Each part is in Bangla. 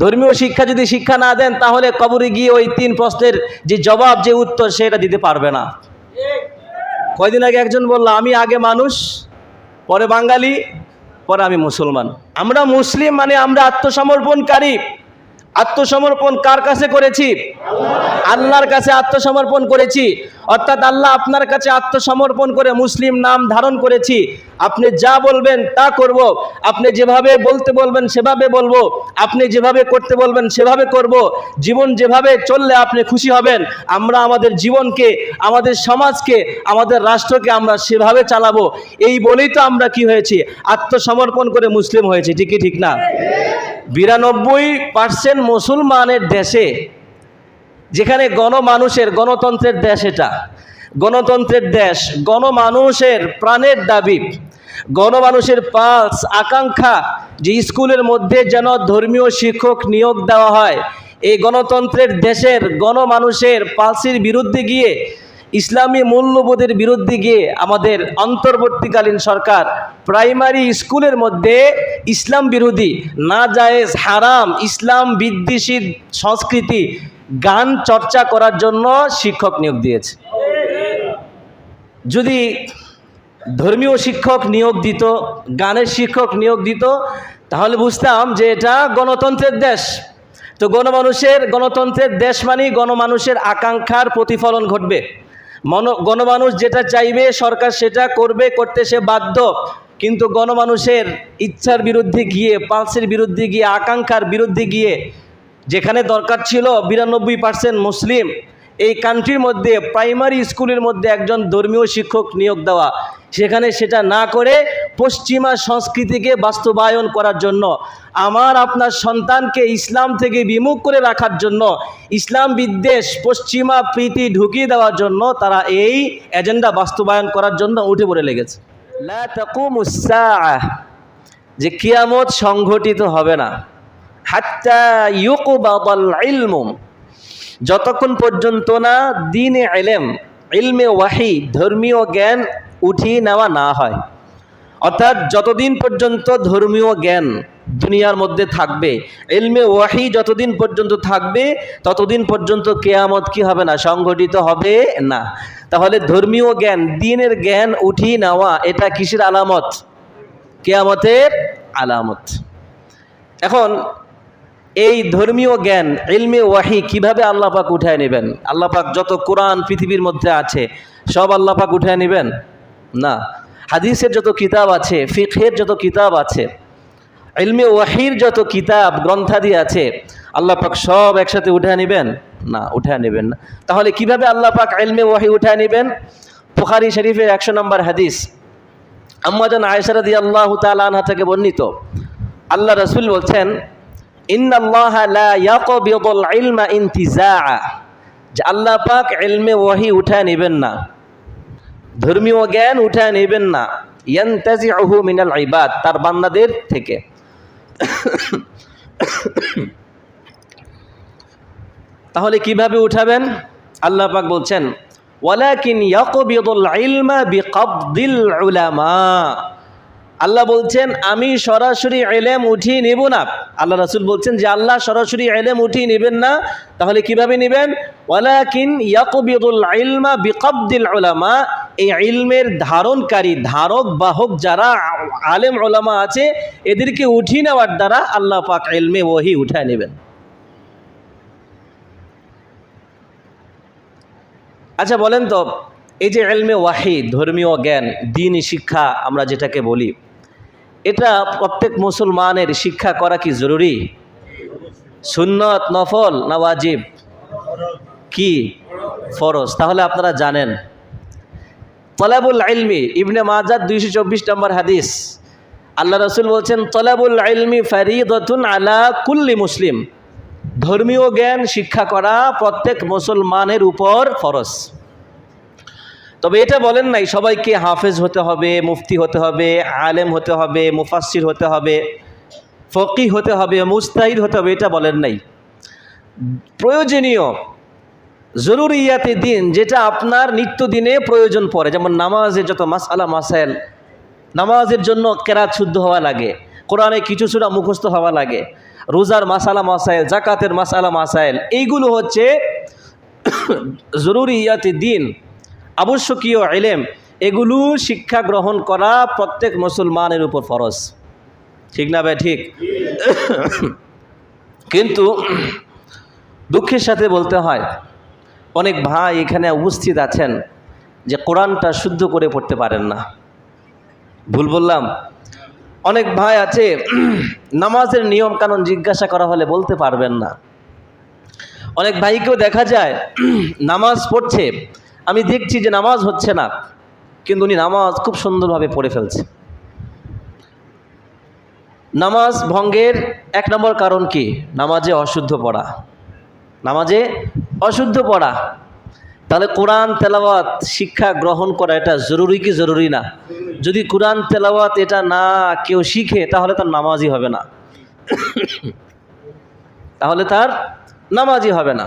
ধর্মীয় শিক্ষা যদি শিক্ষা না দেন, তাহলে কবরে গিয়ে ওই তিন প্রশ্নের যে জবাব, যে উত্তর, সেটা দিতে পারবে না। কয়দিন আগে একজন বলল, আমি আগে মানুষ, পরে বাঙালি, পরে আমি মুসলমান। আমরা মুসলিম মানে আমরা আত্মসমর্পণকারী। আত্মসমর্পণ কার কাছে করেছি? আল্লাহর কাছে আত্মসমর্পণ করেছি। অর্থাৎ আল্লাহ আপনার কাছে আত্মসমর্পণ করে মুসলিম নাম ধারণ করেছি। আপনি যা বলবেন তা করব। আপনি যেভাবে বলতে বলবেন সেভাবে বলব। আপনি যেভাবে করতে বলবেন সেভাবে করব। জীবন যেভাবে চললে আপনি খুশি হবেন। আমরা আমাদের জীবনকে, আমাদের সমাজকে, আমাদের রাষ্ট্রকে আমরা সেভাবে চালাবো। এই বলেই তো আমরা কি হয়েছি? আত্মসমর্পণ করে মুসলিম হয়েছি। ঠিকই ঠিক না? বিরানব্বই পার্সেন্ট মুসলমানের দেশে যেখানে গণমানুষের, গণতন্ত্রের দেশ এটা। গণতন্ত্রের দেশ, গণমানুষের প্রাণের দাবি। গণমানুষের পালস আকাঙ্ক্ষা যে স্কুলের মধ্যে যেন ধর্মীয় শিক্ষক নিয়োগ দেওয়া হয়। এই গণতন্ত্রের দেশের গণমানুষের পালসির বিরুদ্ধে গিয়ে, ইসলামী মূল্যবোধের বিরুদ্ধে গিয়ে আমাদের অন্তর্বর্তীকালীন সরকার প্রাইমারি স্কুলের মধ্যে ইসলাম বিরোধী না জায়েজ হারাম, ইসলাম বিদ্বেষী সংস্কৃতি গান চর্চা করার জন্য শিক্ষক নিয়োগ দিয়েছে। যদি ধর্মীয় শিক্ষক নিয়োগ দিত, গানের শিক্ষক নিয়োগ দিত, তাহলে বুঝতাম যে এটা গণতন্ত্রের দেশ। তো গণমানুষের, গণতন্ত্রের দেশ মানেই গণমানুষের আকাঙ্ক্ষার প্রতিফলন ঘটবে। মন, গণমানুষ যেটা চাইবে, সরকার সেটা করবে, করতে সে বাধ্য। কিন্তু গণমানুষের ইচ্ছার বিরুদ্ধে গিয়ে, পালসের বিরুদ্ধে গিয়ে, আকাঙ্ক্ষার বিরুদ্ধে গিয়ে যেখানে দরকার ছিল বিরানব্বই পার্সেন্ট মুসলিম, এই কান্ট্রির মধ্যে প্রাইমারি স্কুলের মধ্যে একজন ধর্মীয় শিক্ষক নিয়োগ দেওয়া। সেখানে সেটা না করে পশ্চিমা সংস্কৃতিকে বাস্তবায়ন করার জন্য, আমার আপনার সন্তানকে ইসলাম থেকে বিমুখ করে রাখার জন্য, ইসলাম বিদ্বেষ, পশ্চিমা প্রীতি ঢুকিয়ে দেওয়ার জন্য তারা এই এজেন্ডা বাস্তবায়ন করার জন্য উঠে পড়ে লেগেছে। যে কিয়ামত সংঘটিত হবে না। যতক্ষণ পর্যন্ত না দিনে এলেম, ইলমে ওয়াহি, ধর্মীয় জ্ঞান উঠিয়ে নেওয়া না হয়। অর্থাৎ যতদিন পর্যন্ত ধর্মীয় জ্ঞান দুনিয়ার মধ্যে থাকবে এলমে ওয়াহি যতদিন পর্যন্ত থাকবে, ততদিন পর্যন্ত কেয়ামত কি হবে না সংগঠিত হবে না। তাহলে ধর্মীয় জ্ঞান, দিনের জ্ঞান উঠিয়ে নেওয়া, এটা কিসের আলামত? কেয়ামতের আলামত। এখন এই ধর্মীয় জ্ঞান, ইলমে ওয়াহি কীভাবে আল্লাহ পাক উঠায় নেবেন? আল্লাহ পাক যত কোরআন পৃথিবীর মধ্যে আছে, সব আল্লাহ পাক উঠায় নেবেন? না। হাদিসের যত কিতাব আছে ফিখের যত কিতাব আছে, ইলমে ওয়াহির যত কিতাব, গ্রন্থাদি আছে, আল্লাহ পাক সব একসাথে উঠায় নেবেন? না, উঠায় নেবেন না। তাহলে কীভাবে আল্লাহ পাক ইলমে ওয়াহি উঠায় নেবেন? বুখারী শরীফের একশো নম্বর হাদিস। আম্মাজান আয়সারাদি আল্লাহ তালা আনহা থেকে বর্ণিত। আল্লাহ রসুল বলছেন যে আল্লাহ পাক ইলমে ওয়াহি উঠায় নেবেন না, ধর্মীয় জ্ঞান উঠায় নেবেন না। ইয়ানতাজিউহু মিনাল ইবাদ তার বান্দাদের থেকে। তাহলে কীভাবে উঠাবেন? আল্লাহ পাক বলছেন, ওয়ালাকিন ইয়াকবিদুল ইলমা বিকবদিল উলামা আল্লাহ বলছেন, আমি সরাসরি এলেম উঠিয়ে নেব না। আল্লাহ রাসুল বলছেন যে, আল্লাহ সরাসরি এলেম উঠিয়ে নেবেন না। তাহলে কীভাবে নেবেন? ওয়ালাকিন ইয়াকবিদুল ইলমা বিকবদিল উলামা। এই ইলমের ধারণকারী, ধারক, বাহক যারা আলেম ওলামা আছে, এদেরকে উঠিয়ে নেওয়ার দ্বারা আল্লাহ পাক ইলমে ওহি উঠায় নেবেন। আচ্ছা বলেন তো, এই যে এলমে ওয়াহি, ধর্মীয় জ্ঞান, দিন শিক্ষা আমরা যেটাকে বলি এটা প্রত্যেক মুসলমানের শিক্ষা করা কি জরুরি? সুন্নত, নফল না ওয়াজিব? কি ফরজ? তাহলে আপনারা জানেন। তলাবুল ইলমি, ইবনে মাজাদ দুইশো চব্বিশ নম্বর হাদিস। আল্লাহ রসুল বলছেন, তলাবুল ইলমি ফারিদতুন আলা কুল্লি মুসলিম। ধর্মীয় জ্ঞান শিক্ষা করা প্রত্যেক মুসলমানের উপর ফরজ। তবে এটা বলেন নাই, সবাইকে হাফেজ হতে হবে, মুফতি হতে হবে, আলেম হতে হবে মুফাসির হতে হবে ফকি হতে হবে, মুস্তাহিদ হতে হবে, এটা বলেন নাই। প্রয়োজনীয় জরুরিয়াতে দিন যেটা আপনার নিত্যদিনে প্রয়োজন পড়ে, যেমন নামাজের যত মাসালা মাসাইল, নামাজের জন্য কেরাত শুদ্ধ হওয়া লাগে, কোরআনে কিছু সুরা মুখস্থ হওয়া লাগে, রোজার মাসালা, মাসাইল, জাকাতের মাসালা, মাসাইল, এইগুলো হচ্ছে জরুরিয়াতি দিন আবশ্যকীয় এলেম এগুলো শিক্ষা গ্রহণ করা প্রত্যেক মুসলমানের উপর ফরজ। ঠিক না ভাই? ঠিক। কিন্তু দুঃখের সাথে বলতে হয়, অনেক ভাই এখানে উপস্থিত আছেন যে কোরআনটা শুদ্ধ করে পড়তে পারেন না। ভুল বললাম? অনেক ভাই আছে, নামাজের নিয়ম কানুন জিজ্ঞাসা করা হলে বলতে পারবেন না। অনেক ভাইকেও দেখা যায়, নামাজ পড়ছে আমি দেখছি যে নামাজ হচ্ছে না, কিন্তু উনি নামাজ খুব সুন্দরভাবে পড়ে ফেলছে। নামাজ ভঙ্গের এক নম্বর কারণ কি? নামাজে অশুদ্ধ পড়া। নামাজে অশুদ্ধ পড়া। তাহলে কোরআন, তেলাওয়াত, শিক্ষা গ্রহণ করা এটা জরুরি কি জরুরি না? যদি কোরআন, তেলাওয়াত এটা না কেউ শিখে, তাহলে তার নামাজই হবে না। তাহলে তার নামাজই হবে না।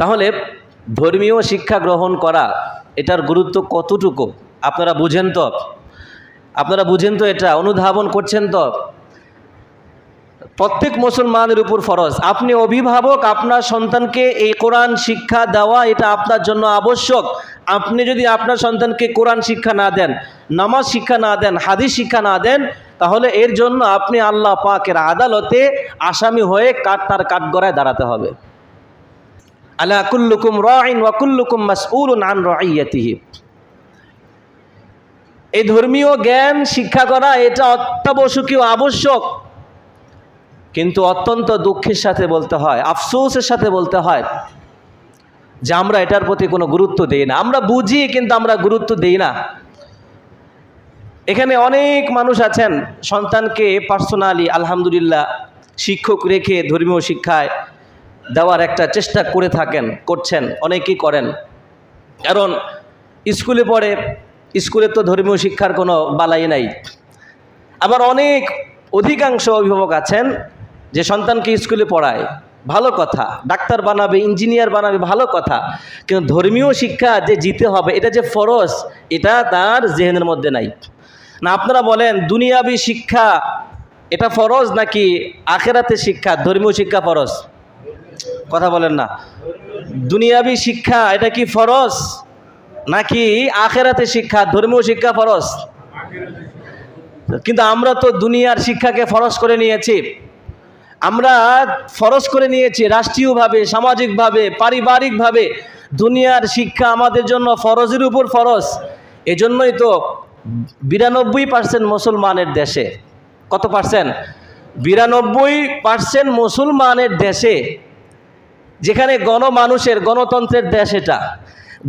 তাহলে ধর্মীয় শিক্ষা গ্রহণ করা, এটার গুরুত্ব কতটুকু? আপনারা বুঝেন তো? আপনারা বুঝেন তো এটা? অনুধাবন করছেন তো? প্রত্যেক মুসলমানের উপর ফরজ। আপনি অভিভাবক, আপনার সন্তানকে এই কোরআন শিক্ষা দেওয়া, এটা আপনার জন্য আবশ্যক। আপনি যদি আপনার সন্তানকে কোরআন শিক্ষা না দেন, নামাজ শিক্ষা না দেন, হাদিস শিক্ষা না দেন, তাহলে এর জন্য আপনি আল্লাহ পাকের আদালতে আসামি হয়ে কাঠ তার কাঠগড়ায় দাঁড়াতে হবে। আলা কুল্লুকুম রাইন ওয়া কুল্লুকুম মাসউলুন আন রাইয়াতিহি। এই ধর্মীয় জ্ঞান, শিক্ষা করা এটা অত্যাবশ্যকীয়, আবশ্যক। কিন্তু অত্যন্ত দুঃখের সাথে বলতে হয়, আফসোসের সাথে বলতে হয় যে আমরা এটার প্রতি কোনো গুরুত্ব দিই না। আমরা বুঝি কিন্তু আমরা গুরুত্ব দিই না। এখানে অনেক মানুষ আছেন, সন্তানকে পার্সোনালি আলহামদুলিল্লাহ শিক্ষক রেখে ধর্মীয় শিক্ষায় দেওয়ার একটা চেষ্টা করে থাকেন, করছেন, অনেকেই করেন। কারণ স্কুলে পড়ে, স্কুলে তো ধর্মীয় শিক্ষার কোনো বালাই নাই। আবার অনেক অধিকাংশ অভিভাবক আছেন যে সন্তানকে স্কুলে পড়ায়, ভালো কথা। ডাক্তার বানাবে, ইঞ্জিনিয়ার বানাবে, ভালো কথা। কিন্তু ধর্মীয় শিক্ষা যে জিতে হবে, এটা যে ফরজ, এটা তার জেহেনের মধ্যে নাই। না, আপনারা বলেন, দুনিয়াবি শিক্ষা এটা ফরজ নাকি আখেরাতে শিক্ষা, ধর্মীয় শিক্ষা ফরজ? কথা বলেন না। দুনিয়াবি শিক্ষা, এটা কি ফরজ? নাকি আখেরাতে শিক্ষা, ধর্মীয় শিক্ষা ফরজ? কিন্তু আমরা তো দুনিয়ার শিক্ষাকে ফরজ করে নিয়েছি। আমরা ফরজ করে নিয়েছি রাষ্ট্রীয়ভাবে, সামাজিকভাবে, পারিবারিকভাবে। দুনিয়ার শিক্ষা আমাদের জন্য ফরজের উপর ফরজ। এজন্যই তো বিরানব্বই পার্সেন্ট মুসলমানের দেশে। কত পার্সেন্ট বিরানব্বই পার্সেন্ট মুসলমানের দেশে যেখানে গণমানুষের, গণতন্ত্রের দেশ এটা।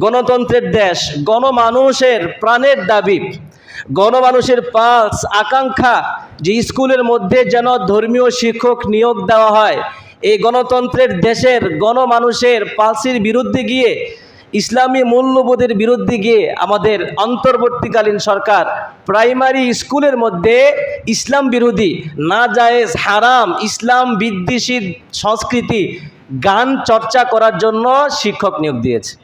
গণতন্ত্রের দেশ, গণমানুষের প্রাণের দাবি। গণমানুষের পালস, আকাঙ্ক্ষা যে স্কুলের মধ্যে যেন ধর্মীয় শিক্ষক নিয়োগ দেওয়া হয়, এই গণতন্ত্রের দেশের গণমানুষের পালসির বিরুদ্ধে গিয়ে, ইসলামী মূল্যবোধের বিরুদ্ধে গিয়ে আমাদের অন্তর্বর্তীকালীন সরকার প্রাইমারি স্কুলের মধ্যে ইসলাম বিরোধী না জায়েজ হারাম, ইসলাম বিদ্বেষী সংস্কৃতি গান চর্চা করার জন্য শিক্ষক নিয়োগ দিয়েছে।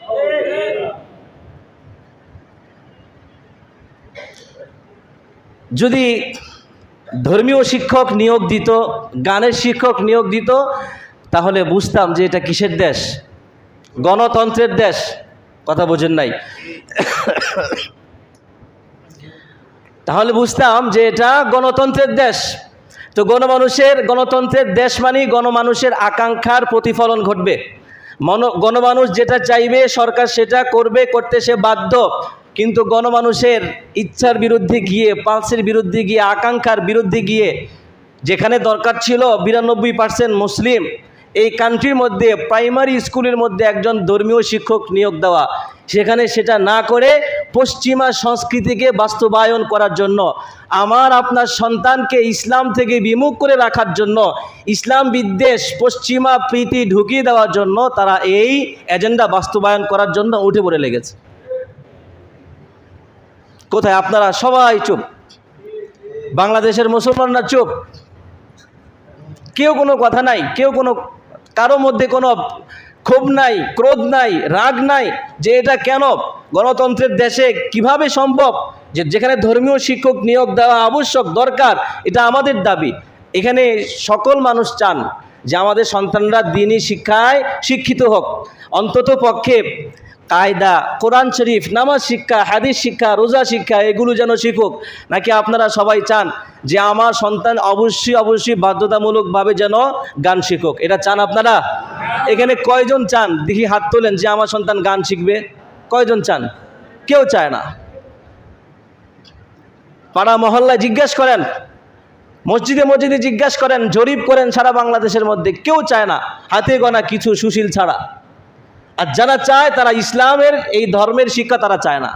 যদি ধর্মীয় শিক্ষক নিয়োগ দিত, গানের শিক্ষক নিয়োগ দিত, তাহলে বুঝতাম যে এটা কিসের দেশ? গণতন্ত্রের দেশ? কথা বোঝেন নাই। তাহলে বুঝতাম যে এটা গণতন্ত্রের দেশ। তো গণমানুষের গণতন্ত্রের দেশ মানেই গণমানুষের আকাঙ্ক্ষার প্রতিফলন ঘটবে। মন, গণমানুষ যেটা চাইবে, সরকার সেটা করবে, করতে সে বাধ্য। কিন্তু গণমানুষের ইচ্ছার বিরুদ্ধে গিয়ে, পালসের বিরুদ্ধে গিয়ে, আকাঙ্ক্ষার বিরুদ্ধে গিয়ে, যেখানে দরকার ছিল বিরানব্বই পার্সেন্ট মুসলিম এই কান্ট্রির মধ্যে প্রাইমারি স্কুলের মধ্যে একজন ধর্মীয় শিক্ষক নিয়োগ দেওয়া। সেখানে সেটা না করে পশ্চিমা সংস্কৃতিকে বাস্তবায়ন করার জন্য, আমার আপনার সন্তানকে ইসলাম থেকে বিমুখ করে রাখার জন্য, ইসলাম বিদ্বেষ পশ্চিমা প্রীতি ঢুকিয়ে দেওয়ার জন্য তারা এই এজেন্ডা বাস্তবায়ন করার জন্য উঠে পড়ে লেগেছে। কোথায় আপনারা? সবাই চুপ। বাংলাদেশের মুসলমানরা চুপ। কেউ কোনো কথা নাই, কেউ কোনো কারও মধ্যে কোনো ক্ষোভ নাই, ক্রোধ নাই, রাগ নাই যে এটা কেন? গণতন্ত্রের দেশে কীভাবে সম্ভব যে যেখানে ধর্মীয় শিক্ষক নিয়োগ দেওয়া আবশ্যক, দরকার, এটা আমাদের দাবি। এখানে সকল মানুষ চান যে আমাদের সন্তানরা দিনই শিক্ষায় শিক্ষিত হোক। অন্তত পক্ষে কায়দা, কোরআন শরীফ, নামাজ শিক্ষা, হাদিস শিক্ষা, রোজা শিক্ষা, এগুলো যেন শিখুক। নাকি আপনারা সবাই চান যে আমার সন্তান অবশ্যই অবশ্যই বাধ্যতামূলকভাবে যেন গান শিখুক? এটা চান আপনারা? এখানে কয়জন চান? দেখি হাত তোলেন যে আমার সন্তান গান শিখবে। কয়জন চান? কেউ চায় না। পাড়া মহল্লায় জিজ্ঞেস করেন, মসজিদে মসজিদে জিজ্ঞাসা করেন, জরিপ করেন সারা বাংলাদেশের মধ্যে। কেউ চায় না। হাতে গোনা কিছু সুশীল ছাড়া। আর যারা চায় তারা ইসলামের এই ধর্মের শিক্ষা তারা চায় না।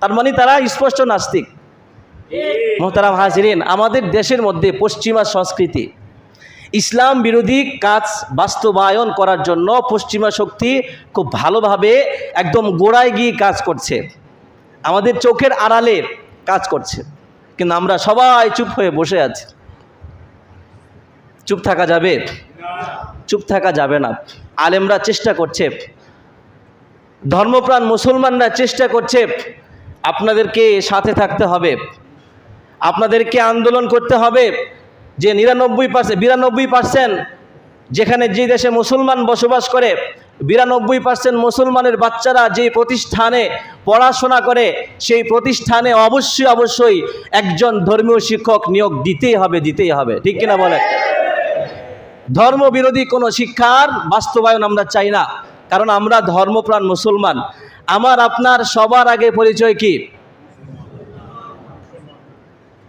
তার মানে তারা স্পষ্ট নাস্তিক। মোহতারাম হাজিরিন, আমাদের দেশের মধ্যে পশ্চিমা সংস্কৃতি, ইসলাম বিরোধী কাজ বাস্তবায়ন করার জন্য পশ্চিমা শক্তি খুব ভালোভাবে একদম গোড়ায় গিয়ে কাজ করছে। আমাদের চোখের আড়ালে কাজ করছে। কিন্তু আমরা সবাই চুপ হয়ে বসে আছি। চুপ থাকা যাবে? চুপ থাকা যাবে না। আলেমরা চেষ্টা করছে। ধর্মপ্রাণ মুসলমানরা চেষ্টা করছে আপনাদেরকে সাথে থাকতে হবে। আপনাদেরকে আন্দোলন করতে হবে যে নিরানব্বই পার্সেন্ট বিরানব্বই পার্সেন্ট যেখানে যে দেশে মুসলমান বসবাস করে, বিরানব্বই পার্সেন্ট মুসলমানের বাচ্চারা যে প্রতিষ্ঠানে পড়াশোনা করে, সেই প্রতিষ্ঠানে অবশ্যই অবশ্যই একজন ধর্মীয় শিক্ষক নিয়োগ দিতেই হবে দিতেই হবে। ঠিক কিনা বলে ধর্মবিরোধী কোনো শিক্ষার বাস্তবায়ন আমরা চাই না। কারণ আমরা ধর্মপ্রাণ মুসলমান। আমার, আপনার, সবার আগে পরিচয় কি?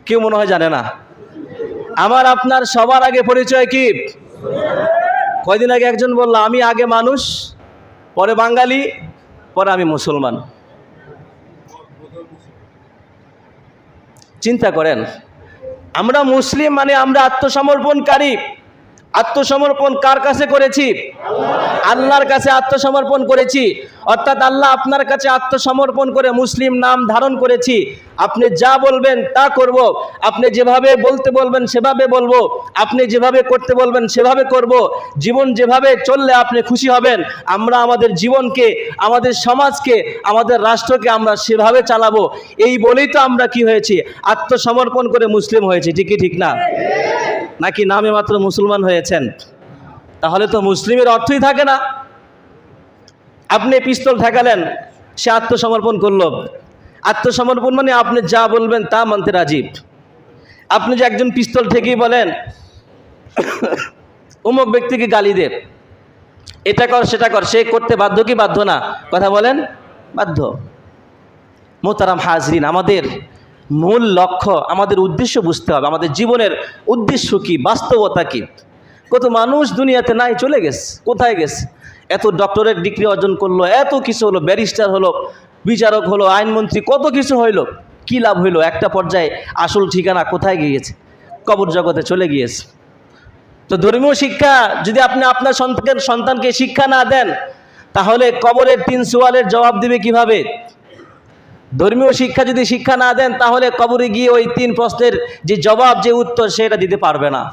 কেউ মনে হয় জানে না। আমার, আপনার, সবার আগে পরিচয় কি? কয়দিন আগে একজন বলল, আমি আগে মানুষ, পরে বাঙালি, পরে আমি মুসলমান। চিন্তা করেন, আমরা মুসলিম মানে আমরা আত্মসমর্পণকারী। আত্মসমর্পণ কার কাছে করেছি? আল্লাহর কাছে আত্মসমর্পণ করেছি। অর্থাৎ আল্লাহ আপনার কাছে আত্মসমর্পণ করে মুসলিম নাম ধারণ করেছি। আপনি যা বলবেন তা করব। আপনি যেভাবে বলতে বলবেন সেভাবে বলব। আপনি যেভাবে করতে বলবেন সেভাবে করব। জীবন যেভাবে চললে আপনি খুশি হবেন। আমরা আমাদের জীবনকে, আমাদের সমাজকে, আমাদের রাষ্ট্রকে আমরা সেভাবে চালাবো। এই বলেই তো আমরা কি হয়েছি? আত্মসমর্পণ করে মুসলিম হয়েছি। ঠিকই ঠিক না? নাকি নামে মাত্র মুসলমান হয়েছেন? তাহলে তো মুসলিমের অর্থই থাকে না। আপনি পিস্তল ঠেকালেন, সে আত্মসমর্পণ করল। আত্মসমর্পণ মানে আপনি যা বলবেন তা মানতে রাজি। আপনি যে একজন পিস্তল ঠেকেই বলেন অমুক ব্যক্তিকে গালি দে। এটা কর, সেটা কর, সে করতে বাধ্য কি বাধ্য না? কথা বলেন, বাধ্য। মোতারাম হাজরিন, আমাদের মূল লক্ষ্য আমাদের উদ্দেশ্য বুঝতে হবে। আমাদের জীবনের উদ্দেশ্য কি? বাস্তবতা কি? কত মানুষ দুনিয়াতে নাই, চলে গেছে। কোথায় গেছে? এত ডক্টরেট ডিগ্রি অর্জন করল, এত কিছু হলো ব্যারিস্টার হলো, বিচারক হলো, আইনমন্ত্রী, কত কিছু হইল। কি লাভ হইল? একটা পর্যায়ে আসল ঠিকানা কোথায় গিয়েছে কবর জগতে চলে গিয়েছে। তো ধর্মীয় শিক্ষা, যদি আপনি আপনার সন্তানকে সন্তানকে শিক্ষা না দেন, তাহলে কবরের তিন সোয়ালের জবাব দিবে কীভাবে? ধর্মীয় শিক্ষা যদি শিক্ষা না দেন, তাহলে কবরে গিয়ে ওই তিন প্রশ্নের যে জবাব, যে উত্তর, সেটা দিতে পারবে না।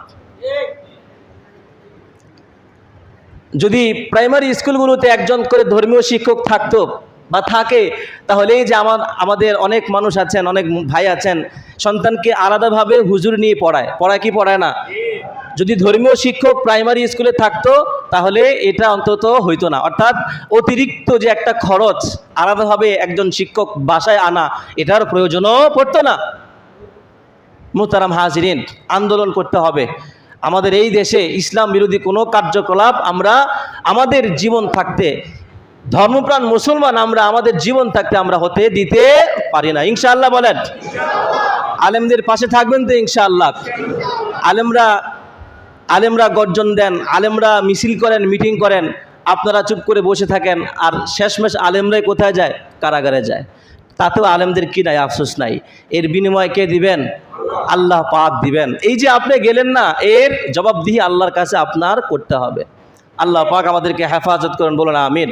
যদি প্রাইমারি স্কুলগুলোতে একজন করে ধর্মীয় শিক্ষক থাকতো বা থাকে, তাহলে এই যে আমার, আমাদের অনেক মানুষ আছেন, অনেক ভাই আছেন, সন্তানকে আলাদাভাবে হুজুর নিয়ে পড়ায়। পড়ায় কি পড়ায় না? যদি ধর্মীয় শিক্ষক প্রাইমারি স্কুলে থাকতো তাহলে এটা অন্তত হইতো না। অর্থাৎ অতিরিক্ত যে একটা খরচ আলাদাভাবে একজন শিক্ষক বাসায় আনা, এটার প্রয়োজনও পড়তো না। মুতারাম হাজরিন, আন্দোলন করতে হবে। আমাদের এই দেশে ইসলাম বিরোধী কোনো কার্যকলাপ আমরা, আমাদের জীবন থাকতে, ধর্মপ্রাণ মুসলমান আমরা, আমাদের জীবন থাকতে আমরা হতে দিতে পারি না। ইনশাআল্লাহ বলেন। আলেমদের পাশে থাকবেন তো ইনশাআল্লাহ। আলেমরা আলেমরা গর্জন দেন, আলেমরা মিছিল করেন, মিটিং করেন, আপনারা চুপ করে বসে থাকেন, আর শেষমেশ আলেমরাই কোথায় যায়? কারাগারে যায়। তাতেও আলেমদের কী নাই, আফসোস নাই। এর বিনিময়ে কে দিবেন? আল্লাহ পাক দিবেন। এই যে আপনি গেলেন না, এর জবাবদিহি আল্লাহর কাছে আপনার করতে হবে। আল্লাহ পাক আমাদেরকে হেফাজত করেন, বলুন, আমিন।